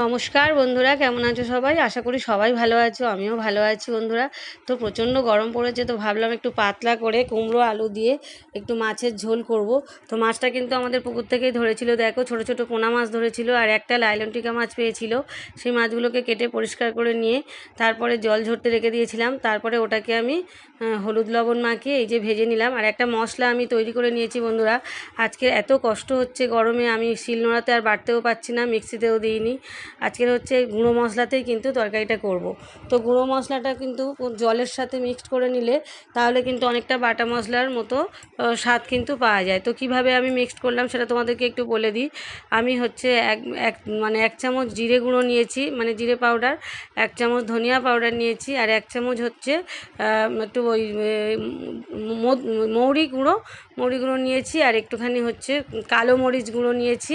নমস্কার বন্ধুরা, কেমন আছো সবাই? আশা করি সবাই ভালো আছো, আমিও ভালো আছি বন্ধুরা। তো প্রচণ্ড গরম পড়েছে, তো ভাবলাম একটু পাতলা করে কুমড়ো আলু দিয়ে একটু মাছের ঝোল করব। তো মাছটা কিন্তু আমাদের পুকুর থেকেই ধরেছিল, দেখো ছোট ছোট পোনা মাছ ধরেছিল, আর একটা লাইলনটিকা মাছ পেয়েছিল। সেই মাছগুলোকে কেটে পরিষ্কার করে নিয়ে তারপরে জল ঝরতে রেখে দিয়েছিলাম। তারপরে ওটাকে আমি হলুদ লবণ মাখিয়ে এই যে ভেজে নিলাম। আর একটা মশলা আমি তৈরি করে নিয়েছি বন্ধুরা। আজকে এত কষ্ট হচ্ছে গরমে, আমি শিল নোড়াতে আর বাড়তেও পারছি না, মিক্সিতেও দিইনি। আজকের হচ্ছে গুঁড়ো মশলাতেই কিন্তু তরকারিটা করব। তো গুঁড়ো মশলাটা কিন্তু জলের সাথে মিক্সড করে নিলে তাহলে কিন্তু অনেকটা বাটা মশলার মতো স্বাদ কিন্তু পাওয়া যায়। তো কীভাবে আমি মিক্সড করলাম সেটা তোমাদেরকে একটু বলে দিই। আমি হচ্ছে এক এক মানে এক চামচ জিরে গুঁড়ো নিয়েছি মানে জিরে পাউডার এক চামচ ধনিয়া পাউডার নিয়েছি, আর এক চামচ হচ্ছে একটু ওই মৌরি গুঁড়ো মৌরি গুঁড়ো নিয়েছি, আর একটুখানি হচ্ছে কালো মরিচ গুঁড়ো নিয়েছি।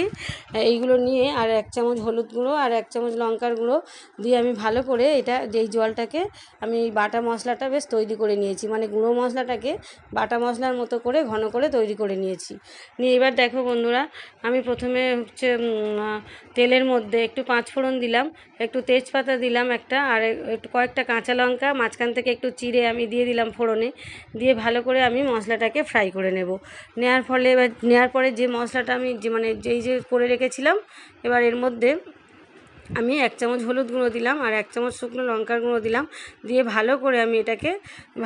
এইগুলো নিয়ে আর এক চামচ হলুদ গুঁড়ো আর এক চামচ লঙ্কার গুঁড়ো দিয়ে আমি ভালো করে এটা, যেই জলটাকে আমি এই বাটা মশলাটা বেশ তৈরি করে নিয়েছি। মানে গুঁড়ো মশলাটাকে বাটা মশলার মতো করে, ঘন করে তৈরি করে নিয়েছি। নিয়ে এবার দেখো বন্ধুরা, আমি প্রথমে হচ্ছে তেলের মধ্যে একটু পাঁচ ফোড়ন দিলাম, একটু তেজপাতা দিলাম একটা, আর একটু কয়েকটা কাঁচা লঙ্কা, মাঝখান থেকে একটু চিড়ে আমি দিয়ে দিলাম ফোড়নে, দিয়ে ভালো করে আমি মশলাটাকে ফ্রাই করে নেব। নেওয়ার ফলে, এবার নেওয়ার পরে যে মশলাটা আমি যে মানে যেই যে করে রেখেছিলাম, এবার এর মধ্যে আমি এক চামচ হলুদ গুঁড়ো দিলাম আর এক চামচ শুকনো লঙ্কার গুঁড়ো দিলাম। দিয়ে ভালো করে আমি এটাকে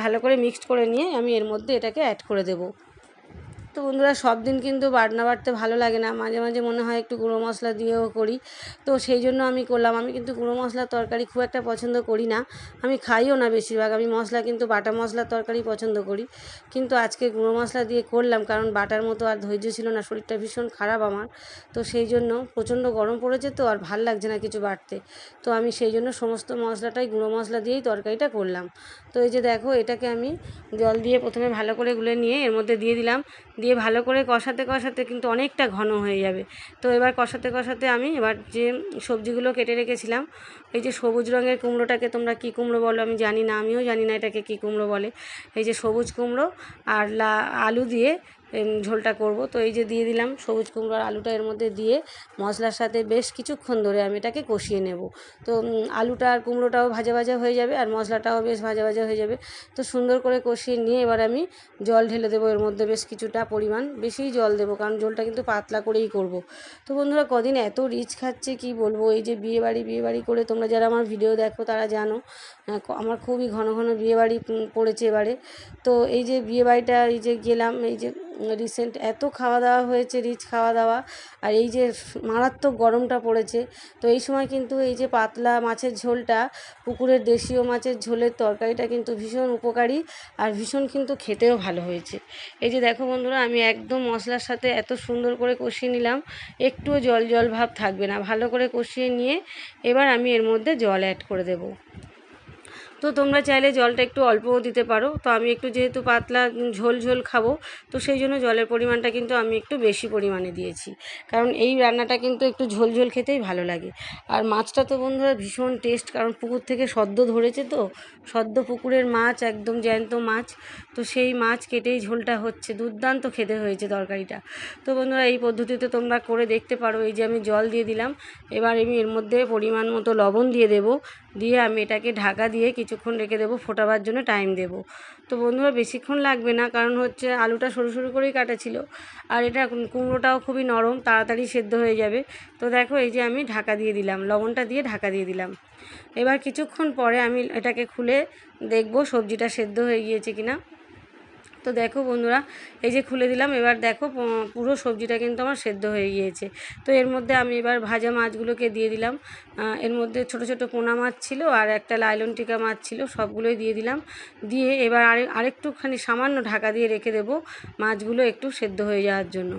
ভালো করে মিক্সড করে নিয়ে আমি এর মধ্যে এটাকে অ্যাড করে দেবো। তো বন্ধুরা, সব দিন কিন্তু বাটনা বাটতে ভালো লাগে না। মাঝে মাঝে মনে হয় একটু গুঁড়ো মশলা দিয়েও করি। তো সেই জন্য আমি করলাম। আমি কিন্তু গুঁড়ো মশলার তরকারি খুব একটা পছন্দ করি না। আমি খাইও না বেশিরভাগ। আমি মশলা কিন্তু, বাটা মশলার তরকারি পছন্দ করি। কিন্তু আজকে গুঁড়ো মশলা দিয়ে করলাম, কারণ বাটার মতো আর ধৈর্য ছিল না। শরীরটা ভীষণ খারাপ আমার। তো সেই জন্য প্রচণ্ড গরম পড়েছে তো, আর ভালো লাগছে না কিছু বাটতে। তো আমি সেই জন্য সমস্ত মশলাটাই গুঁড়ো মশলা দিয়েই তরকারিটা করলাম। তো এই যে দেখো, এটাকে আমি জল দিয়ে প্রথমে ভালো করে গুলে নিয়ে এর মধ্যে দিয়ে দিলাম। দিয়ে ভালো করে কষাতে কষাতে কিন্তু অনেকটা ঘন হয়ে যাবে। তো এবার কষাতে কষাতে আমি এবার যে সবজিগুলো কেটে রেখেছিলাম এই যে সবুজ রঙের কুমড়োটাকে তোমরা কী কুমড়ো বলো? আমি জানি না, আমিও জানি না এটাকে কী কুমড়ো বলে। এই যে সবুজ কুমড়ো আর লা, আলু দিয়ে ঝোলটা করব। তো এই যে দিয়ে দিলাম সবুজ কুমড়ো আর আলুটা এর মধ্যে দিয়ে মশলার সাথে বেশ কিছুক্ষণ ধরে আমি এটাকে কষিয়ে নেব। তো আলুটা আর কুমড়োটাও ভাজা ভাজা হয়ে যাবে আর মশলাটাও বেশ ভাজা ভাজা হয়ে যাবে। তো সুন্দর করে কষিয়ে নিয়ে এবার আমি জল ঢেলে দেবো এর মধ্যে বেশ কিছুটা পরিমাণ। বেশিই জল দেবো, কারণ জলটা কিন্তু পাতলা করেই করব। তো বন্ধুরা, কদিন এত রিচ খাচ্ছে কি বলব? এই যে বিয়েবাড়ি বিয়েবাড়ি করে তোমরা যারা আমার ভিডিও দেখো, তারা জানো আমার খুবই ঘন ঘন বিয়েবাড়ি পড়েছে এবারে। তো এই যে বিয়েবাড়িটা, এই যে গেলাম, এই যে রিসেন্ট এত খাওয়া দাওয়া হয়েছে রিচ খাওয়া দাওয়া আর এই যে মারাত্মক গরমটা পড়েছে, তো এই সময় কিন্তু এই যে পাতলা মাছের ঝোলটা, পুকুরের দেশীয় মাছের ঝোলের তরকারিটা কিন্তু ভীষণ উপকারী আর ভীষণ কিন্তু খেতেও ভালো হয়েছে। এই যে দেখো বন্ধুরা, আমি একদম মশলার সাথে এত সুন্দর করে কষিয়ে নিলাম, একটুও জল জল ভাব থাকবে না। ভালো করে কষিয়ে নিয়ে এবার আমি এর মধ্যে জল অ্যাড করে দেবো। তো তোমরা চাইলে জলটা একটু অল্পও দিতে পারো। তো আমি একটু যেহেতু পাতলা ঝোল ঝোল খাব, তো সেই জন্য জলের পরিমাণটা কিন্তু আমি একটু বেশি পরিমাণে দিয়েছি। কারণ এই রান্নাটা কিন্তু একটু ঝোল ঝোল খেতেই ভালো লাগে। আর মাছটা তো বন্ধুরা ভীষণ টেস্ট, কারণ পুকুর থেকে সদ্য ধরেছে তো, সদ্য পুকুরের মাছ, একদম জ্যান্ত মাছ। তো সেই মাছ কেটেই ঝোলটা হচ্ছে, দুর্দান্ত খেতে হয়েছে তরকারিটা। তো বন্ধুরা এই পদ্ধতিতে তোমরা করে দেখতে পারো, এই যে আমি জল দিয়ে দিলাম। এবার আমি এর মধ্যে পরিমাণ মতো লবণ দিয়ে দেব। দিয়ে আমি এটাকে ঢাকা দিয়ে কিছুক্ষণ রেখে দেবো, ফোটাবার জন্য টাইম দেব। তো বন্ধুরা বেশিক্ষণ লাগবে না, কারণ হচ্ছে আলুটা সরু সরু করেই কাটা ছিল। আর এটা কুমড়োটাও খুবই নরম, তাড়াতাড়ি সেদ্ধ হয়ে যাবে। তো দেখো এই যে আমি ঢাকা দিয়ে দিলাম, লবণটা দিয়ে ঢাকা দিয়ে দিলাম। এবার কিছুক্ষণ পরে আমি এটাকে খুলে দেখব সবজিটা সেদ্ধ হয়ে গিয়েছে কিনা। তো দেখো বন্ধুরা, এই যে খুলে দিলাম, এবার দেখো পুরো সবজিটা কিন্তু আমার সেদ্ধ হয়ে গিয়েছে। তো এর মধ্যে আমি এবার ভাজা মাছগুলোকে দিয়ে দিলাম। এর মধ্যে ছোট ছোট পোনা মাছ ছিল আর একটা লাইলন টিকা মাছ ছিল, সবগুলোই দিয়ে দিলাম। দিয়ে এবার আরে, আরেকটুখানি সামান্য ঢাকা দিয়ে রেখে দেবো মাছগুলো একটু সেদ্ধ হয়ে যাওয়ার জন্য।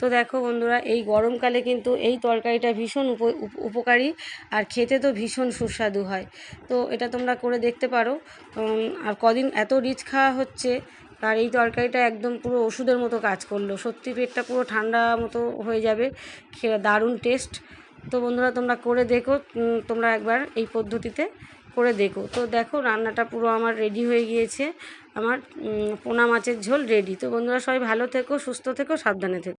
তো দেখো বন্ধুরা, এই গরমকালে কিন্তু এই তরকারিটা ভীষণ উপকারী আর খেতে তো ভীষণ সুস্বাদু হয়। তো এটা তোমরা করে দেখতে পারো। আর কদিন এত রিচ খাওয়া হচ্ছে আর এই তরকারিটা একদম পুরো ওষুধের মতো কাজ করল। সত্যি পেটটা পুরো ঠান্ডা মতো হয়ে যাবে। দারুণ টেস্ট। তো বন্ধুরা, তোমরা করে দেখো তোমরা একবার এই পদ্ধতিতে করে দেখো। তো দেখো, রান্নাটা পুরো আমার রেডি হয়ে গিয়েছে। আমার পোনা মাছের ঝোল রেডি তো বন্ধুরা, সবাই ভালো থেকো, সুস্থ থেকো, সাবধানে থেকো।